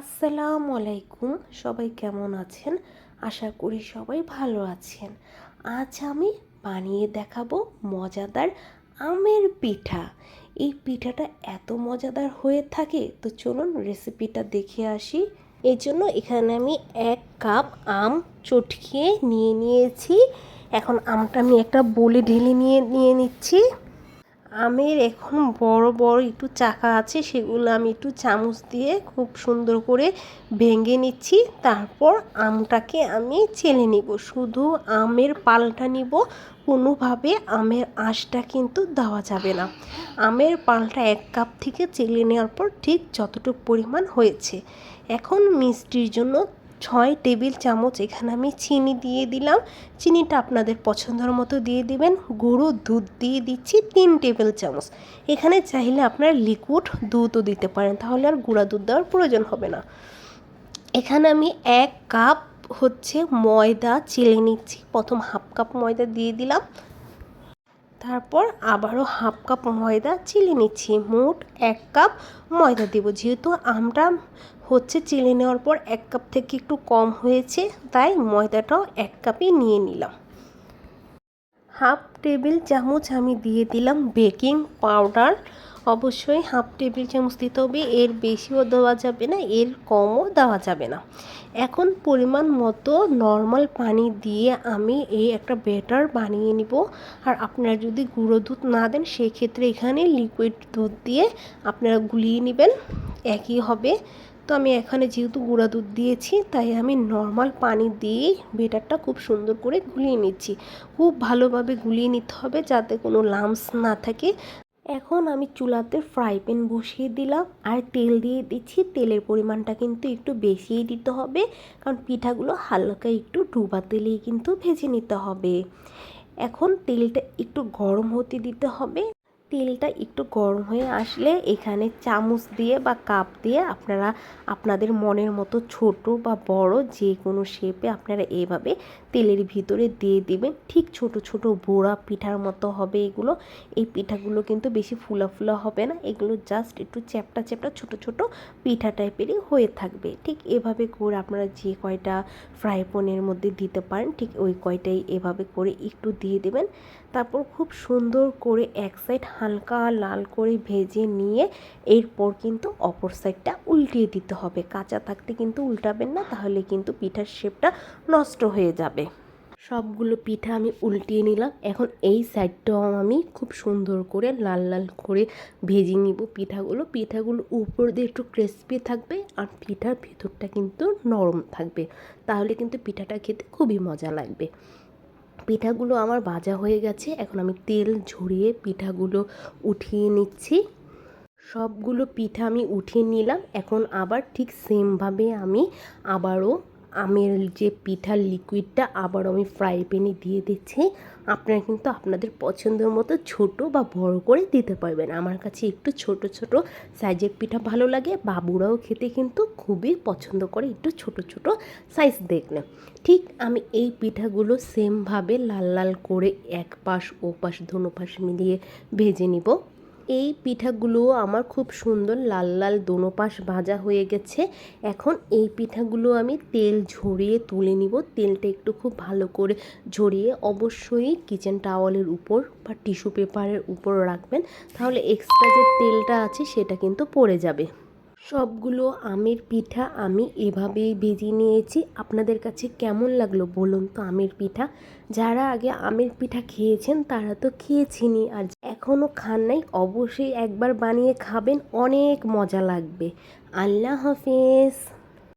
আসসালামু আলাইকুম। সবাই কেমন আছেন? আশা করি সবাই ভালো আছেন। আজ আমি বানিয়ে দেখাবো মজাদার আমের পিঠা। এই পিঠাটা এত মজাদার হয়ে থাকে, তো চলুন রেসিপিটা দেখে আসি। এই জন্য এখানে আমি এক কাপ আম চটকিয়ে নিয়ে নিয়েছি। এখন আমটা আমি একটা বলে ঢেলে নিয়ে নিয়ে নিচ্ছি। আমের এখন বড় বড় একটু চাকা আছে, সেগুলো আমি একটু চামচ দিয়ে খুব সুন্দর করে ভেঙে নিচ্ছি। তারপর আমটাকে আমি চেলে নিব। শুধু আমের পালটা নিব, কোনোভাবে আমের আঁশটা কিন্তু দেওয়া যাবে না। আমের পালটা এক কাপ থেকে চেলে নেওয়ার পর ঠিক যতটুকু পরিমাণ হয়েছে। এখন মিষ্টির জন্য ছয় টেবিল চামচ এখানে আমি চিনি দিয়ে দিলাম। চিনিটা আপনাদের পছন্দের মতো দিয়ে দিবেন। গুঁড়ো দুধ দিয়ে দিচ্ছি তিন টেবিল চামচ। এখানে চাইলে আপনার লিকুইড দুধও দিতে পারেন, তাহলে আর গুঁড়া দুধ দেওয়ার প্রয়োজন হবে না। এখানে আমি এক কাপ হচ্ছে ময়দা চেলে নিচ্ছি। প্রথম হাফ কাপ ময়দা দিয়ে দিলাম। তারপর আবারও হাফ কাপ ময়দা চিলে নিচ্ছি। মোট এক কাপ ময়দা দেবো। যেহেতু আমরা হচ্ছে চিলে নেওয়ার পর এক কাপ থেকে একটু কম হয়েছে, তাই ময়দাটাও এক কাপই নিয়ে নিলাম। হাফ টেবিল চামচ আমি দিয়ে দিলাম বেকিং পাউডার। অবশ্যই হাফ টেবিল চামচ দিতে হবে, এর বেশিও দেওয়া যাবে না, এর কমও দেওয়া যাবে না। এখন পরিমাণ মতো নর্মাল পানি দিয়ে আমি এই একটা ব্যাটার বানিয়ে নিব। আর আপনারা যদি গুঁড়ো দুধ না দেন সেই ক্ষেত্রে এখানে লিকুইড দুধ দিয়ে আপনারা গুলিয়ে নেবেন। একই হবে। তো আমি এখানে যেহেতু গুঁড়া দুধ দিয়েছি, তাই আমি নর্মাল পানি দিয়েই বেটারটা খুব সুন্দর করে গুলিয়ে নিচ্ছি। খুব ভালোভাবে গুলিয়ে নিতে হবে যাতে কোনো লামস না থাকে। এখন আমি চুলাতে ফ্রাই প্যান বসিয়ে দিলাম আর তেল দিয়ে দিচ্ছি। তেলের পরিমাণটা কিন্তু একটু বেশিই দিতে হবে, কারণ পিঠাগুলো হালকা একটু ডুবা তেলেই কিন্তু ভেজে নিতে হবে। এখন তেলটা একটু গরম হতে দিতে হবে। তেলটা একটু গরম হয়ে আসলে এখানে চামচ দিয়ে বা কাপ দিয়ে আপনারা আপনাদের মনের মতো ছোট বা বড় যে কোনো শেপে আপনারা এভাবে তেলের ভিতরে দিয়ে দিবেন। ঠিক ছোট ছোট বোড়া পিঠার মতো হবে এগুলো। এই পিঠাগুলো কিন্তু বেশি ফুলা ফুলা হবে না। এগুলো জাস্ট একটু চ্যাপটা চ্যাপটা ছোট ছোট পিঠা টাইপেরই হয়ে থাকবে। ঠিক এভাবে করে আপনারা যে কয়টা ফ্রাই প্যানের মধ্যে দিতে পারেন, ঠিক ওই কয়টাই এভাবে করে একটু দিয়ে দেবেন। তারপর খুব সুন্দর করে এক সাইড হালকা লাল করে ভেজে নিয়ে এরপর কিন্তু অপর সাইডটা উল্টিয়ে দিতে হবে। কাঁচা থাকতে কিন্তু উল্টাবেন না, তাহলে কিন্তু পিঠার শেপটা নষ্ট হয়ে যাবে। সবগুলো পিঠা আমি উল্টিয়ে নিলাম। এখন এই সাইডটাও আমি খুব সুন্দর করে লাল লাল করে ভেজে নিব পিঠাগুলো। পিঠাগুলো উপর দিয়ে একটু ক্রিসপি থাকবে আর পিঠার ভেতরটা কিন্তু নরম থাকবে। তাহলে কিন্তু পিঠাটা খেতে খুবই মজা লাগবে। পিঠাগুলো আমার ভাজা হয়ে গেছে। এখন আমি তেল ঝরিয়ে পিঠাগুলো উঠিয়ে নিচ্ছি। সবগুলো পিঠা আমি উঠিয়ে নিলাম। এখন আবার ঠিক সেমভাবে আমি আবারও আমের যে পিঠার লিকুইডটা আবার আমি ফ্রাই প্যানে দিয়ে দিচ্ছি। আপনারা কিন্তু আপনাদের পছন্দের মতো ছোট বা বড় করে দিতে পারবেন। আমার কাছে একটু ছোট ছোট সাইজের পিঠা ভালো লাগে। বাবুরাও খেতে কিন্তু খুবই পছন্দ করে। একটু ছোট ছোট সাইজ দেখলে ঠিক আমি এই পিঠাগুলো সেমভাবে লাল লাল করে এক পাশ, ও পাশ ধনু পাশ মিলিয়ে ভেজে নিব। এই পিঠাগুলো আমার খুব সুন্দর লাল লাল দোনো পাশ ভাজা হয়ে গেছে। এখন এই পিঠাগুলো আমি তেল ঝরিয়ে তুলে নিব। তেলটা একটু খুব ভালো করে ঝরিয়ে অবশ্যই কিচেন টাওয়ালের উপর বা টিস্যু পেপারের উপর রাখবেন। তাহলে এক্সট্রা যে তেলটা আছে সেটা কিন্তু পড়ে যাবে। সবগুলো আমের পিঠা আমি এভাবেই ভেজে নিয়েছি। আপনাদের কাছে কেমন লাগল বলুন তো আমের পিঠা? যারা আগে আমের পিঠা খেয়েছেন তারা তো খেয়েছিনি আর এখনও খান নাই, অবশ্যই একবার বানিয়ে খাবেন, অনেক মজা লাগবে। আল্লাহ হাফিজ।